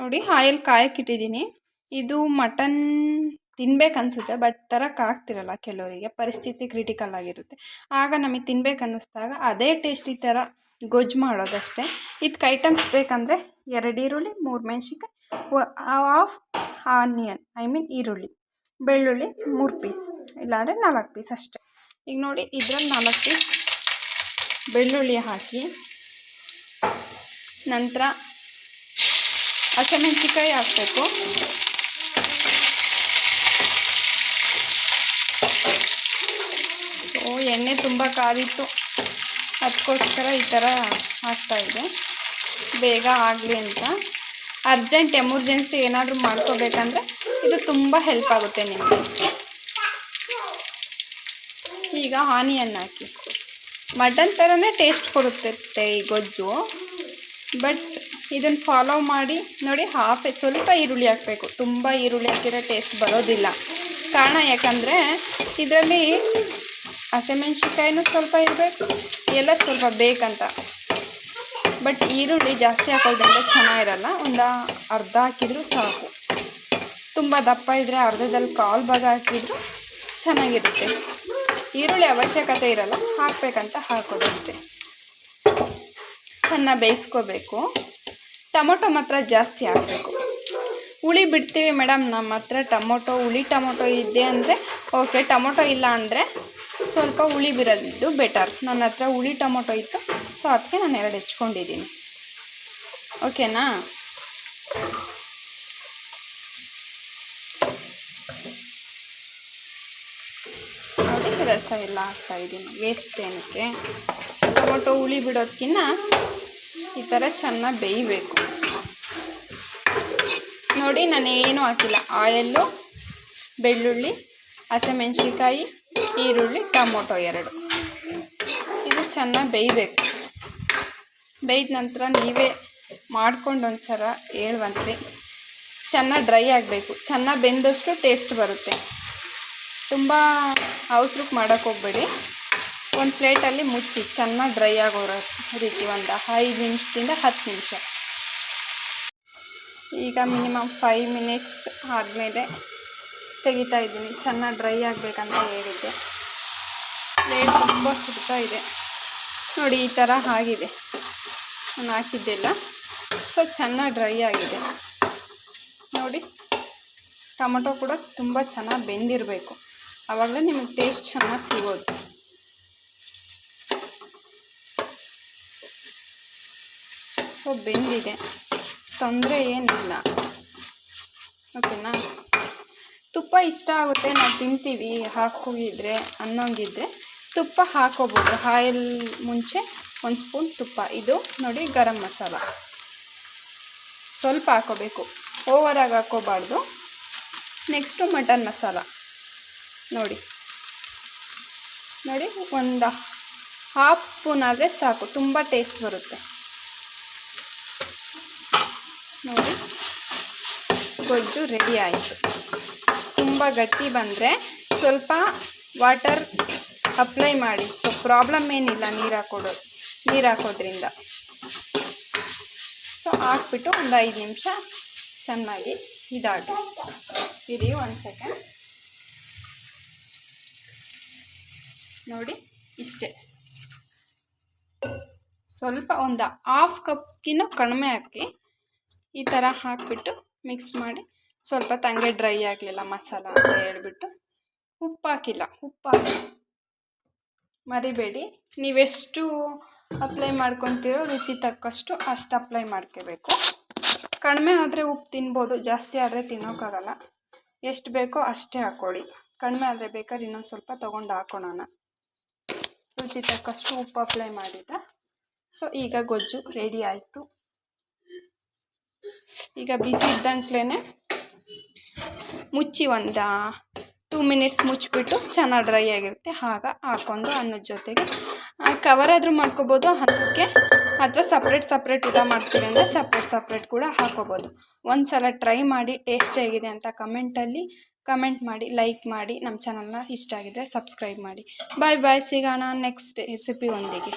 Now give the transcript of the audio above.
ನೋಡಿ ಆಯಿಲ್ ಕಾಯಕ್ಕಿಟ್ಟಿದ್ದೀನಿ ಇದು mutton ತಿನ್ಬೇಕನ್ಸುತ್ತೆ but ತರಕ್ಕೆ ಆಗ್ತಿರಲ್ಲ ಕೆಲವರಿಗೆ. ಪರಿಸ್ಥಿತಿ ಕ್ರಿಟಿಕಲ್ ಆಗಿರುತ್ತೆ. ಆಗ ನಮಗೆ ತಿನ್ಬೇಕು ಅನ್ನಿಸ್ದಾಗ ಅದೇ ಟೇಸ್ಟಿ ಥರ ಗೊಜ್ಜು ಮಾಡೋದಷ್ಟೇ. ಇದಕ್ಕೆ ಐಟಮ್ಸ್ ಬೇಕಂದರೆ ಎರಡು ಈರುಳ್ಳಿ, ಮೂರು ಮೆಣ್ಸಿನ್ಕಾಯಿ ಹಾಫ್ ಆನಿಯನ್ ಐ ಮೀನ್ ಈರುಳ್ಳಿ, ಬೆಳ್ಳುಳ್ಳಿ ಮೂರು ಪೀಸ್ ಇಲ್ಲಾಂದರೆ ನಾಲ್ಕು ಪೀಸ್ ಅಷ್ಟೇ. ಈಗ ನೋಡಿ ಇದ್ರಲ್ಲಿ ನಾಲ್ಕು ಪೀಸ್ ಬೆಳ್ಳುಳ್ಳಿ ಹಾಕಿ ನಂತರ ಹಸಿಮೆಣ್ಸಿಕಾಯಿ ಹಾಕಬೇಕು ಓ ಎಣ್ಣೆ ತುಂಬ ಕಾದಿತ್ತು ಅದಕ್ಕೋಸ್ಕರ ಈ ಥರ ಆಗ್ತಾಯಿದೆ ಬೇಗ ಆಗಲಿ ಅಂತ ಅರ್ಜೆಂಟ್ ಎಮರ್ಜೆನ್ಸಿ ಏನಾದರೂ ಮಾಡ್ಕೋಬೇಕಂದ್ರೆ ಇದು ತುಂಬ ಹೆಲ್ಪ್ ಆಗುತ್ತೆ ನಿಮಗೆ ಈಗ ಆನಿಯನ್ ಹಾಕಿ ಮಟನ್ ಥರನೇ ಟೇಸ್ಟ್ ಕೊಡುತ್ತೆ ಈ ಗೊಜ್ಜು ಬಟ್ ಇದನ್ನು ಫಾಲೋ ಮಾಡಿ, ನೋಡಿ ಹಾಫ್ ಸ್ವಲ್ಪ ಈರುಳ್ಳಿ ಹಾಕಬೇಕು. ತುಂಬ ಈರುಳ್ಳಿ ಹಾಕಿರೋ ಟೇಸ್ಟ್ ಬರೋದಿಲ್ಲ. ಕಾರಣ ಯಾಕಂದರೆ ಇದರಲ್ಲಿ ಹಸಿಮೆಣ್ಸಿನ್ಕಾಯಿನೂ ಸ್ವಲ್ಪ ಇರಬೇಕು, ಎಲ್ಲ ಸ್ವಲ್ಪ ಬೇಕಂತ. ಬಟ್ ಈರುಳ್ಳಿ ಜಾಸ್ತಿ ಹಾಕೋದ್ರಿಂದ ಚೆನ್ನಾಗಿರಲ್ಲ, ಒಂದು ಅರ್ಧ ಹಾಕಿದರೂ ಸಾಕು. ತುಂಬ ದಪ್ಪ ಇದ್ದರೆ ಅರ್ಧದಲ್ಲಿ ಕಾಲು ಭಾಗ ಹಾಕಿದ್ರು ಚೆನ್ನಾಗಿರುತ್ತೆ. ಈರುಳ್ಳಿ ಅವಶ್ಯಕತೆ ಇರಲ್ಲ, ಹಾಕಬೇಕಂತ ಹಾಕೋದಷ್ಟೇ ಚೆನ್ನಾಗಿ ಬೇಯಿಸ್ಕೋಬೇಕು. ಟೊಮೊಟೊ ಮಾತ್ರ ಜಾಸ್ತಿ ಹಾಕಬೇಕು. ಹುಳಿ ಬಿಡ್ತೀವಿ ಮೇಡಮ್, ನಮ್ಮ ಹತ್ರ ಟೊಮೊಟೊ, ಹುಳಿ ಟೊಮೊಟೊ ಇದೆ ಅಂದರೆ ಓಕೆ, ಟೊಮೊಟೊ ಇಲ್ಲ ಅಂದರೆ ಸ್ವಲ್ಪ ಹುಳಿ ಬಿರೋದಿದ್ದು ಬೆಟರ್ ನನ್ನ ಹತ್ರ ಹುಳಿ ಟೊಮೊಟೊ ಇತ್ತು ಸೊ ಅದಕ್ಕೆ ನಾನು ಎರಡು ಹೆಚ್ಕೊಂಡಿದ್ದೀನಿ. ಓಕೆನಾ? ನೋಡಿ ರಸ ಎಲ್ಲ ಹಾಕ್ತಾಯಿದ್ದೀನಿ ವೇಸ್ಟ್ ಏನಕ್ಕೆ? ಟೊಮೊಟೊ ಹುಳಿ ಬಿಡೋದಕ್ಕಿಂತ ಈ ಥರ ಚೆನ್ನಾಗಿ ಬೇಯಬೇಕು. ನೋಡಿ ನಾನು ಏನೂ ಹಾಕಿಲ್ಲ. ಆಯಲ್ಲು, ಬೆಳ್ಳುಳ್ಳಿ ಹಸಿಮೆಣ್ಸಿಕಾಯಿ ಈರುಳ್ಳಿ, ಟೊಮೊಟೊ ಎರಡು. ಇದು ಚೆನ್ನಾಗಿ ಬೇಯಬೇಕು. ಬೇಯ್ದ ನಂತರ ನೀವೇ ಮಾಡ್ಕೊಂಡು ಒಂದು ಸಲ ಹೇಳುವಂತೆ ಚೆನ್ನಾಗಿ ಡ್ರೈ ಆಗಬೇಕು. ಚೆನ್ನಾಗಿ ಬೆಂದಷ್ಟು ಟೇಸ್ಟ್ ಬರುತ್ತೆ. ತುಂಬ ಅವಸರಕ್ಕೆ ಮಾಡೋಕ್ಕೆ ಹೋಗಬೇಡಿ. ಒಂದು ಪ್ಲೇಟಲ್ಲಿ ಮುಚ್ಚಿ, ಚೆನ್ನಾಗಿ ಡ್ರೈ ಆಗೋ ರೀತಿ, ಒಂದು ಐದು ನಿಮಿಷದಿಂದ ಹತ್ತು ನಿಮಿಷ. ಈಗ ಮಿನಿಮಮ್ ಫೈವ್ ಮಿನಿಟ್ಸ್ ಆದಮೇಲೆ ತೆಗಿತಾ ಇದ್ದೀನಿ. ಚೆನ್ನಾಗಿ ಡ್ರೈ ಆಗಬೇಕಂತ ಹೇಳಿದ್ದೆ. ಪ್ಲೇಟ್ ತುಂಬ ಸುಡ್ತಾ ಇದೆ. ನೋಡಿ, ಈ ಥರ ಆಗಿದೆ. ನಾನು ಹಾಕಿದ್ದೆಲ್ಲ. ಸೊ ಚೆನ್ನಾಗಿ ಡ್ರೈ ಆಗಿದೆ. ನೋಡಿ, ಟೊಮೊಟೊ ಕೂಡ ತುಂಬ ಚೆನ್ನಾಗಿ ಬೆಂದಿರಬೇಕು. ಆವಾಗಲೇ ನಿಮಗೆ ಟೇಸ್ಟ್ ಚೆನ್ನಾಗಿ ಸಿಗೋದು. ಸೊ ಬೆಂದಿದೆ. ತೊಂದರೆ ಏನಿಲ್ಲ. ಓಕೆನಾ? ತುಪ್ಪ ಇಷ್ಟ ಆಗುತ್ತೆ, ನಾವು ತಿಂತೀವಿ. ಹಾಕೋಗಿದ್ರೆ ಅನ್ನೋಂಗಿದ್ರೆ ತುಪ್ಪ ಹಾಕೋಬೋದು. ಆಯಿಲ್ ಮುಂಚೆ ಒಂದು ಸ್ಪೂನ್ ತುಪ್ಪ. ಇದು ನೋಡಿ ಗರಂ ಮಸಾಲ. ಸ್ವಲ್ಪ ಹಾಕೋಬೇಕು. ಓವರಾಗಿ ಹಾಕೋಬಾರ್ದು. Next mutton masala. ನೋಡಿ. ನೋಡಿ, ಒಂದು ಹಾಫ್ ಸ್ಪೂನ್ ಆದರೆ ಸಾಕು. ತುಂಬ ಟೇಸ್ಟ್ ಬರುತ್ತೆ ನೋಡಿ ಗೊಜ್ಜು ರೆಡಿ ಆಯಿತು. ತುಂಬ ಗಟ್ಟಿ ಬಂದರೆ ಸ್ವಲ್ಪ ವಾಟರ್ ಅಪ್ಲೈ ಮಾಡಿ. ಪ್ರಾಬ್ಲಮ್ ಏನಿಲ್ಲ ನೀರು ಹಾಕೋದು, ನೀರು ಹಾಕೋದ್ರಿಂದ. ಸೊ ಹಾಕ್ಬಿಟ್ಟು ಒಂದು ಐದು ನಿಮಿಷ ಚೆನ್ನಾಗಿ ಇದಾಗಿ. ಇರಿ ಒಂದು ಸೆಕೆಂಡ್ ನೋಡಿ, ಇಷ್ಟೇ. ಸ್ವಲ್ಪ ಒಂದು ಹಾಫ್ ಕಪ್ಕಿನೂ ಕಡಿಮೆ ಹಾಕಿ ಈ ಥರ ಹಾಕಿಬಿಟ್ಟು ಮಿಕ್ಸ್ ಮಾಡಿ. ಸ್ವಲ್ಪ ತಂಗೆ ಡ್ರೈ ಆಗಲಿಲ್ಲ, ಮಸಾಲ ಅಂತ ಹೇಳ್ಬಿಟ್ಟು ಉಪ್ಪು ಹಾಕಿಲ್ಲ, ಉಪ್ಪು ಹಾಕಿ ಮರಿಬೇಡಿ. ನೀವೆಷ್ಟು ಅಪ್ಲೈ ಮಾಡ್ಕೊತೀರೋ ರುಚಿ ತಕ್ಕಷ್ಟು ಅಷ್ಟು ಅಪ್ಲೈ ಮಾಡ್ಕೋಬೇಕು. ಕಡಿಮೆ ಆದರೆ ಉಪ್ಪು ತಿನ್ಬೋದು, ಜಾಸ್ತಿ ಆದರೆ ತಿನ್ನೋಕ್ಕಾಗಲ್ಲ ಎಷ್ಟು ಬೇಕೋ ಅಷ್ಟೇ ಹಾಕ್ಕೊಳ್ಳಿ ಕಡಿಮೆ ಆದರೆ ಬೇಕಾದ್ರೆ ಇನ್ನೊಂದು ಸ್ವಲ್ಪ ತೊಗೊಂಡು ಹಾಕೋಣ ರುಚಿ ತಕ್ಕಷ್ಟು ಉಪ್ಪು ಅಪ್ಲೈ ಮಾಡಿದ್ದ ಸೊ ಈಗ ಗೊಜ್ಜು ರೆಡಿ ಆಯಿತು. ಈಗ ಬಿಸಿ ಇದ್ದಂಟ್ಲೇ ಮುಚ್ಚಿ ಒಂದು ಟೂ ಮಿನಿಟ್ಸ್ ಮುಚ್ಚಿಬಿಟ್ಟು ಚೆನ್ನಾಗಿ ಡ್ರೈ ಆಗಿರುತ್ತೆ. ಆಗ ಹಾಕ್ಕೊಂಡು ಅನ್ನದ ಜೊತೆಗೆ ಕವರ್ ಆದರೂ ಮಾಡ್ಕೋಬೋದು ಅನ್ನಕ್ಕೆ ಅಥವಾ ಸಪ್ರೇಟ್ ಸಪ್ರೇಟ್ ಊಟ ಮಾಡ್ತೀವಿ ಅಂದರೆ ಸಪ್ರೇಟ್ ಸಪ್ರೇಟ್ ಕೂಡ ಹಾಕೋಬೋದು. ಒಂದು ಸಲ ಟ್ರೈ ಮಾಡಿ ಟೇಸ್ಟ್ ಹೇಗಿದೆ ಅಂತ ಕಮೆಂಟಲ್ಲಿ ಕಮೆಂಟ್ ಮಾಡಿ ಲೈಕ್ ಮಾಡಿ ನಮ್ಮ ಚಾನಲ್ನ ಇಷ್ಟ ಆಗಿದ್ರೆ ಸಬ್ಸ್ಕ್ರೈಬ್ ಮಾಡಿ. ಬಾಯ್ ಬಾಯ್ ಸಿಗೋಣ ನೆಕ್ಸ್ಟ್ ರೆಸಿಪಿ ಒಂದಿಗೆ.